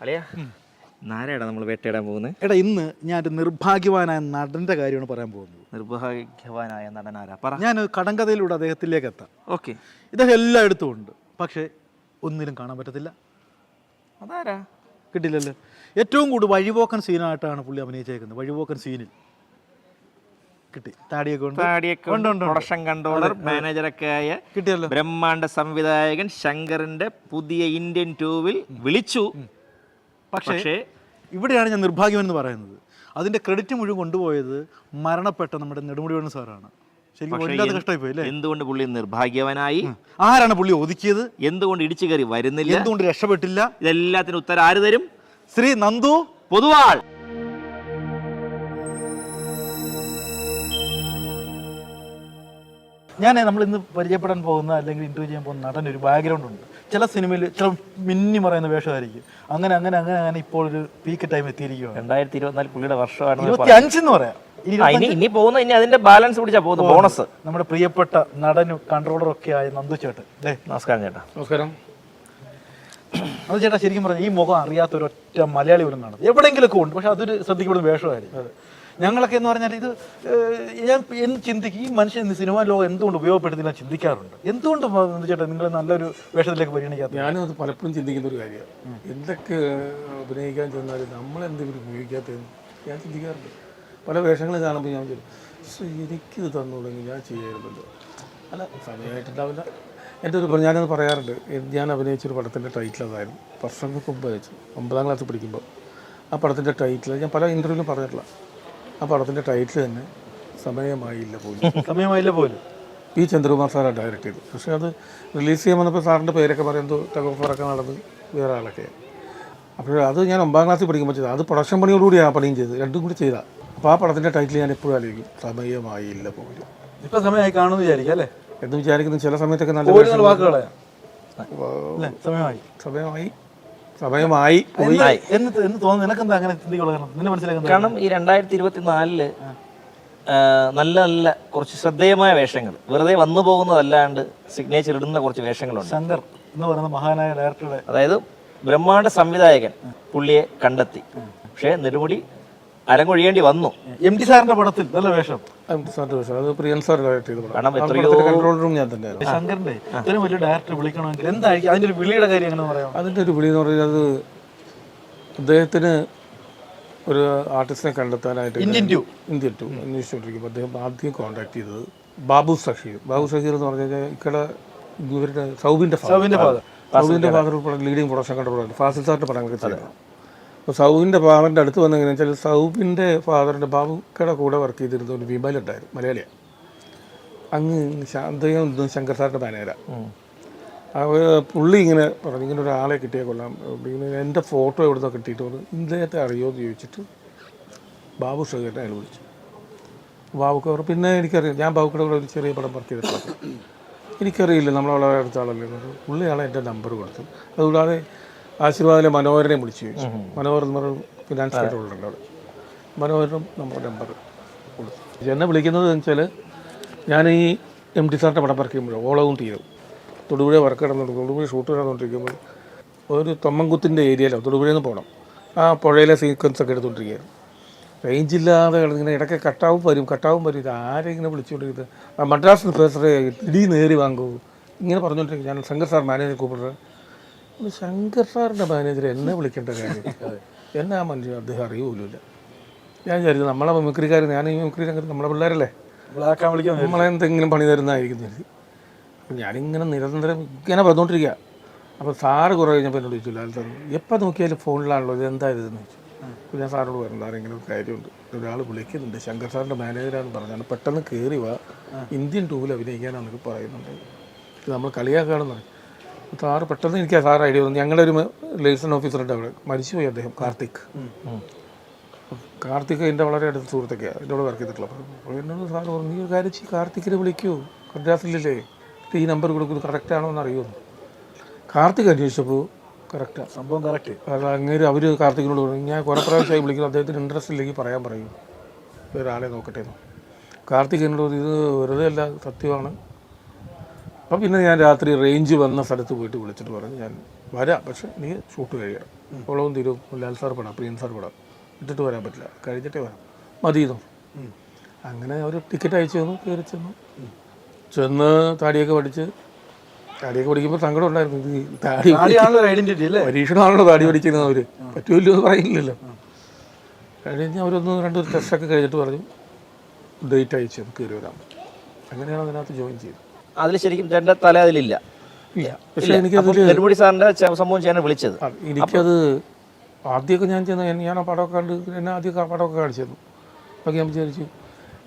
അളിയാ നാരടാ നമ്മൾ വേട്ടയിടാൻ പോകുന്നത് എടാ ഇന്ന് ഞാൻ ഒരു നിർഭാഗ്യവാനായ നടന്റെ കാര്യമാണ് പറയാൻ പോകുന്നത്. നിർഭാഗ്യവാനായ നടൻ ആരാ? പറ. ഞാൻ കടങ്കഥയിലൂടെ അദ്ദേഹത്തിലേക്ക് എത്താം. ഓക്കെ. ഇദ്ദേഹം എല്ലായിടത്തും ഉണ്ട്. പക്ഷേ ഒന്നിലും കാണാൻ പറ്റത്തില്ല. അതാരാ? കിട്ടില്ലല്ലോ? ഏറ്റവും കൂടുതൽ വഴിപോക്കൻ സീനായിട്ടാണ് പുള്ളി അഭിനയിച്ചേക്കുന്നത്. വഴിപോക്കൻ സീനിൽ. കിട്ടി. താടിയൊക്കെ ഉണ്ട്. താടിയൊക്കെ ഉണ്ട്, ഉണ്ട്, ഉണ്ട്. പ്രൊഡക്ഷൻ കൺട്രോളർ മാനേജറൊക്കെ ആയ കിട്ടിയല്ലോ. ബ്രഹ്മാണ്ഡ സംവിധായകൻ ശങ്കറിന്റെ പുതിയ ഇന്ത്യൻ ടൂവിൽ വിളിച്ചു. പക്ഷേ ഇവിടെയാണ് ഞാൻ നിർഭാഗ്യം എന്ന് പറയുന്നത്. അതിന്റെ ക്രെഡിറ്റ് മുഴുവൻ കൊണ്ടുപോയത് മരണപ്പെട്ട നമ്മുടെ നെടുമുടിവണ്ണ സാറാണ്. എന്തുകൊണ്ട് പുള്ളി നിർഭാഗ്യവനായി? ആരാണ് പുള്ളി ഒതുക്കിയത്? എന്തുകൊണ്ട് ഇടിച്ചു കയറി വരുന്നില്ല? എന്തുകൊണ്ട് രക്ഷപ്പെട്ടില്ല? ഇതെല്ലാത്തിനും ഉത്തരം ആര് തരും? ശ്രീ നന്ദു പൊതുവാൾ. ഞാൻ നമ്മൾ ഇന്ന് പരിചയപ്പെടാൻ പോകുന്ന അല്ലെങ്കിൽ ഇന്റർവ്യൂ ചെയ്യാൻ പോകുന്ന നടൻ ഒരു ബാക്ക്ഗ്രൗണ്ട് ഉണ്ട്. ചില സിനിമയിൽ ചില മിന്നി പറയുന്ന വേഷമായിരിക്കും. അങ്ങനെ അങ്ങനെ അങ്ങനെ അങ്ങനെ ഇപ്പോൾ ഒരു പീക്ക് ടൈം എത്തിയിരിക്കുകയാണ്. രണ്ടായിരത്തി ഇരുപത്തിനാല് പുള്ളിയുടെ വർഷമാണ് ഇരുപത്തി അഞ്ചെന്ന് പറയാം. ഇനി ഇനി പോകുന്ന ഇനി അതിന്റെ ബാലൻസ് പിടിച്ചാ പോകുന്നത്. ബോണസ് നമ്മുടെ പ്രിയപ്പെട്ട നടനും കൺട്രോളറും ഒക്കെ ആയ നന്ദു ചേട്ടൻ. നമസ്കാരം ചേട്ടാ. നമസ്കാരം. നന്ദു ചേട്ടാ ശരിക്കും പറഞ്ഞു ഈ മുഖം അറിയാത്ത ഒരൊറ്റ മലയാളി പോലും കാണും. എവിടെയെങ്കിലുമൊക്കെ ഉണ്ട്. പക്ഷെ അതൊരു ശ്രദ്ധിക്കപ്പെടുന്ന വേഷമായിരിക്കും. ഞങ്ങളൊക്കെ എന്ന് പറഞ്ഞാൽ ഇത് ഞാൻ എന്ത് ചിന്തിക്കും? ഈ മനുഷ്യൻ ഇന്ന് സിനിമാ ലോകം എന്തുകൊണ്ട് ഉപയോഗപ്പെടുത്തില്ല ചിന്തിക്കാറുണ്ട്. എന്തുകൊണ്ട് ചേട്ടാ നിങ്ങൾ നല്ലൊരു വേഷത്തിലേക്ക് പരിഗണിക്കാത്ത ഞാനും അത് പലപ്പോഴും ചിന്തിക്കുന്ന ഒരു കാര്യമാണ്. എന്തൊക്കെ അഭിനയിക്കാൻ ചെന്നാലും നമ്മളെന്തെങ്കിലും ഉപയോഗിക്കാത്തതെന്ന് ഞാൻ ചിന്തിക്കാറുണ്ട്. പല വേഷങ്ങളും കാണുമ്പോൾ ഞാൻ ചോദിക്കും "ശ്ശെ, എനിക്കിത് തന്നുകൊണ്ടെങ്കിൽ ഞാൻ ചെയ്യാറുണ്ടല്ലോ. അല്ല സമയമായിട്ടുണ്ടാവില്ല. എന്റെ ഒരു ഞാനത് പറയാറുണ്ട് ഞാൻ അഭിനയിച്ചൊരു പടത്തിന്റെ ടൈറ്റിൽ അതായിരുന്നു വർഷങ്ങൾക്ക് മുമ്പ് അയച്ചു ഒമ്പതാം ക്ലാസ്സിൽ പഠിക്കുമ്പോൾ ആ പടത്തിന്റെ ടൈറ്റിൽ ഞാൻ പല ഇന്റർവ്യൂവിലും പറഞ്ഞിട്ടില്ല. ആ പടത്തിന്റെ ടൈറ്റിൽ തന്നെ സമയമായില്ല പോലും. സമയമായില്ല പോലും. പി ചന്ദ്രകുമാർ സാറാണ് ഡയറക്റ്റ് ചെയ്തു പക്ഷേ അത് റിലീസ് ചെയ്യാൻ വന്നപ്പോൾ സാറിന്റെ പേരൊക്കെ പറയുന്നത് ടഗോഫറൊക്കെ നടന്ന് വേറെ ആളൊക്കെ. അപ്പോൾ അത് ഞാൻ ഒമ്പതാം ക്ലാസ്സിൽ പഠിക്കുമ്പോൾ ചെയ്തത്. അത് പ്രൊഡക്ഷൻ പണിയോടുകൂടി ആ പണിയും ചെയ്ത്. രണ്ടും കൂടി ചെയ്താൽ അപ്പോൾ ആ പടത്തിന്റെ ടൈറ്റിൽ ഞാൻ എപ്പോഴും ആലോചിക്കും. സമയമായില്ല പോലും. ഇപ്പം സമയമായി കാണുമെന്ന് വിചാരിക്കും അല്ലേ? എന്ന് വിചാരിക്കുന്നു. ചില സമയത്തൊക്കെ നല്ല സമയമായി. സമയമായി. സമയമായി പോയി. എന്താ- എന്ന് എന്ന് തോന്നുന്നു. നിനക്കെന്താ അങ്ങനെ ചിന്തിക്കുള്ള നിന്നെ മനസ്സിലാക്കുന്നത് കാരണം ഈ രണ്ടായിരത്തി ഇരുപത്തി നാലിൽ നല്ല നല്ല കുറച്ച് ശ്രദ്ധേയമായ വേഷങ്ങൾ. വെറുതെ വന്നു പോകുന്നതല്ലാണ്ട് സിഗ്നേച്ചർ ഇടുന്ന കുറച്ച് വേഷങ്ങളുണ്ട്. ശങ്കർ എന്ന് പറയുന്ന മഹാനായ ഡയറക്ടറുടെ അതായത് ബ്രഹ്മാണ്ട സംവിധായകൻ പുള്ളിയെ കണ്ടെത്തി. പക്ഷേ നെടുമുടി അരങ്ങൊഴിയേണ്ടി വന്നു. എം ടി സാറിന്റെ പടത്തിൽ നല്ല വേഷം. അത് പ്രിയൻ സാർ ചെയ്ത കൺട്രോൾ റൂം ഞാൻ തന്നെയായിരുന്നു. ശങ്കറിന്റെ ഇത്രയും വലിയ ഡയറക്ടർ വിളിക്കണമെങ്കിൽ എന്തായിരിക്കും? അതിന്റെ ഒരു വിളിയുടെ കാര്യം എങ്ങനെ പറയാം? ഒരു വിളി എന്ന് പറയുന്നത് അദ്ദേഹത്തിന് ഒരു ആർട്ടിസ്റ്റിനെ കണ്ടെത്താനായിട്ട് ഇന്ത്യൻ ടു ഇന്ത്യൻ ടു അന്വേഷിച്ചുകൊണ്ടിരിക്കുമ്പോൾ അദ്ദേഹം ആദ്യം കോൺടാക്ട് ചെയ്തത് ബാബു സഖീർ ബാബു സഖീർ എന്ന് പറഞ്ഞു കഴിഞ്ഞാൽ ഇക്കടെ ഇവരുടെ സൗബിന്റെ സൗബിന്റെ father സൗബിന്റെ father leading leading production controller Fazil സാറിന്റെ പടങ്ങളൊക്കെ ചെയ്തത് അപ്പോൾ സൗബിന്റെ ഫാദറിന്റെ അടുത്ത് വന്ന കഴിഞ്ഞാൽ വെച്ചാൽ സൗബിന്റെ ഫാദറിന്റെ ബാബുക്കയുടെ കൂടെ വർക്ക് ചെയ്തിരുന്ന ഒരു വിമലുണ്ടായിരുന്നു മലയാളിയാണ് അങ്ങ് ഇതും ശങ്കർ സാറിന്റെ മാനേജരാണ് അവ പുള്ളി ഇങ്ങനെ പറഞ്ഞു ഇങ്ങനെ ഒരാളെ കിട്ടിയാൽ കൊള്ളാം. ഇങ്ങനെ എന്റെ ഫോട്ടോ എവിടുന്നോ കിട്ടിയിട്ട് വന്ന് ഇദ്ദേഹത്തെ അറിയുമോ എന്ന് ചോദിച്ചിട്ട് ബാബു ശ്രീകരനെ അയാൾ വിളിച്ചു. ബാബുക്ക് പറഞ്ഞു പിന്നെ എനിക്കറിയാം ഞാൻ ബാബുക്കടെ കൂടെ ഒരു ചെറിയ പടം വർക്ക് ചെയ്തിട്ടുണ്ട് എനിക്കറിയില്ല നമ്മളവിടെ അടുത്ത ആളല്ലേ? പുള്ളിയാളെ പറഞ്ഞു. പുള്ളിയാണ് എന്റെ നമ്പർ കൊടുത്തു. അതുകൂടാതെ ആശീർവാദിലെ മനോഹരനെ വിളിച്ചു ചോദിച്ചു. മനോഹർ എന്ന് പറഞ്ഞ ഫിനാൻസ് കൺട്രോളുണ്ട് അവിടെ മനോഹരനും നമ്മുടെ നമ്പർ കൊടുത്തു. എന്നെ വിളിക്കുന്നത് എന്ന് വെച്ചാൽ ഞാൻ ഈ എം ടി സാറിന്റെ പടം വർക്ക് ഓളവും തീരും. തൊടുപുഴ വർക്ക് കിടന്നുണ്ട് തൊടുപുഴ ഷൂട്ട് കിടന്നുകൊണ്ടിരിക്കുമ്പോൾ ഒരു തൊമ്മൻകുത്തിന്റെ ഏരിയയിലോ തൊടുപുഴയിൽ നിന്ന് പോകണം ആ പുഴയിലെ സീക്വൻസ് ഒക്കെ എടുത്തുകൊണ്ടിരിക്കുകയാണ് റേഞ്ച് ഇല്ലാതെ കിടന്നിങ്ങനെ ഇടയ്ക്ക് കട്ടാവും വരും കട്ടാവും വരും. ഇത് ആരെ ഇങ്ങനെ വിളിച്ചുകൊണ്ടിരിക്കുന്നത് ആ മദ്രാസ് പ്രൊഫസറെ ഇടി നേരി വാങ്ങൂ. ഇങ്ങനെ പറഞ്ഞുകൊണ്ടിരിക്കും ഞാൻ ശങ്കർ സാർ മാനേജർ കൂപ്പിടുന്നത് ശങ്കർ സാറിന്റെ മാനേജർ എന്നെ വിളിക്കേണ്ട കാര്യം. എന്നാ ആ മനുഷ്യൻ അദ്ദേഹം അറിയൂലില്ല. ഞാൻ വിചാരിച്ചു നമ്മളെ മിമിക്രിക്കാർ ഞാൻ ഈ മിമിക്രി രംഗത്ത് നമ്മളെ പിള്ളേരല്ലേ? നമ്മളെ എന്തെങ്കിലും പണി തരുന്നതായിരിക്കും കരുതി. ഞാനിങ്ങനെ നിരന്തരം ഇങ്ങനെ പറഞ്ഞുകൊണ്ടിരിക്കുക അപ്പോൾ സാറ് കുറേ കഴിഞ്ഞപ്പോൾ എന്നോട് ചോദിച്ചു ലാൽ സാർ എപ്പോൾ നോക്കിയാലും ഫോണിലാണല്ലോ ഇത് എന്താ ഇതെന്ന് ചോദിച്ചു. അപ്പോൾ ഞാൻ സാറിനോട് പറഞ്ഞു ഒരു കാര്യമുണ്ട്. ഒരാൾ വിളിക്കുന്നുണ്ട് ശങ്കർ സാറിന്റെ മാനേജറാണെന്ന് പറഞ്ഞാണ് പെട്ടെന്ന് കയറി വാ. ഇന്ത്യൻ ടൂവിൽ അഭിനയിക്കാനാണെന്നൊക്കെ പറയുന്നുണ്ട്. ഇത് നമ്മൾ കളിയാക്കുകയാണെന്ന് പറഞ്ഞു. സാറ് പെട്ടെന്ന് എനിക്ക് ആ സാർ ഐഡിയ വന്നു. ഞങ്ങളുടെ ഒരു ലൈസൺ ഓഫീസറുണ്ട് അവിടെ. മരിച്ചുപോയി അദ്ദേഹം കാർത്തിക്. കാർത്തിക് എന്റെ വളരെ അടുത്ത സുഹൃത്തൊക്കെയാണ് എന്റെ കൂടെ വർക്ക് ചെയ്തിട്ടുള്ളത് അപ്പോൾ എന്നോട് സാർ പറഞ്ഞു നീ ഒരു കാര്യം ചെയ്യും കാർത്തിക്കിനെ വിളിക്കൂ. കടലാസില്ലേ ഈ നമ്പർ കൊടുക്കുന്നത് കറക്റ്റ് ആണോ എന്ന് അറിയുമോ? കാർത്തിക് അന്വേഷിച്ചപ്പോൾ കറക്റ്റാണ് സംഭവം കറക്റ്റ് കാരണം അങ്ങേര് അവർ കാർത്തിക്കിനോട് പറഞ്ഞു ഞാൻ കുറേ പ്രാവശ്യമായി വിളിക്കുന്നു. അദ്ദേഹത്തിന് ഇൻട്രസ്റ്റ് ഇല്ലെങ്കിൽ പറയാൻ പറയും. ഒരാളെ നോക്കട്ടെ എന്ന്. കാർത്തിക് എന്നോട് ഇത് വെറുതെ അല്ല സത്യമാണ്. അപ്പോൾ പിന്നെ ഞാൻ രാത്രി റേഞ്ച് വന്ന സ്ഥലത്ത് പോയിട്ട് വിളിച്ചിട്ട് പറഞ്ഞു ഞാൻ വരാം പക്ഷേ നീ ഷൂട്ട് കഴിയണം. കുളവും തീരും ലാൽ സാർ പടാം പ്രിയൻ സാർ പടാം ഇട്ടിട്ട് വരാൻ പറ്റില്ല കഴിഞ്ഞിട്ടേ വരാം. മതിയെന്നു അങ്ങനെ അവർ ടിക്കറ്റ് അയച്ചു തന്നു കയറി ചെന്നു. ചെന്ന് താടിയൊക്കെ പഠിച്ച് താടിയൊക്കെ പഠിക്കുമ്പോൾ സങ്കടം ഉണ്ടായിരുന്നു. താടി ഒരു പരീക്ഷണമാണല്ലോ താടി പഠിക്കുന്നത് അവർ പറ്റുമല്ലോ എന്ന് പറയുന്നില്ലല്ലോ. കഴിഞ്ഞ് അവരൊന്ന് രണ്ട് ടെസ്റ്റൊക്കെ കഴിഞ്ഞിട്ട് പറഞ്ഞു ഡേറ്റ് അയച്ചു കയറി വരാം അങ്ങനെയാണ് അതിനകത്ത് ജോയിൻ ചെയ്തത്. അതിൽ ശരിക്കും ചേട്ടന്റെ തല അതിലില്ല. ഇല്ല. പക്ഷേ എനിക്ക് നെടുമുടി സാറിന്റെ സംഭവം ചെയ്യാൻ വിളിച്ചത്. എനിക്കത് ആദ്യമൊക്കെ ഞാൻ ചെന്ന് ഞാൻ- ആ പടമൊക്കെ കണ്ട് എന്നെ ആദ്യമൊക്കെ ആ പടമൊക്കെ കാണിച്ചു തന്നു അപ്പോൾ ഞാൻ വിചാരിച്ചു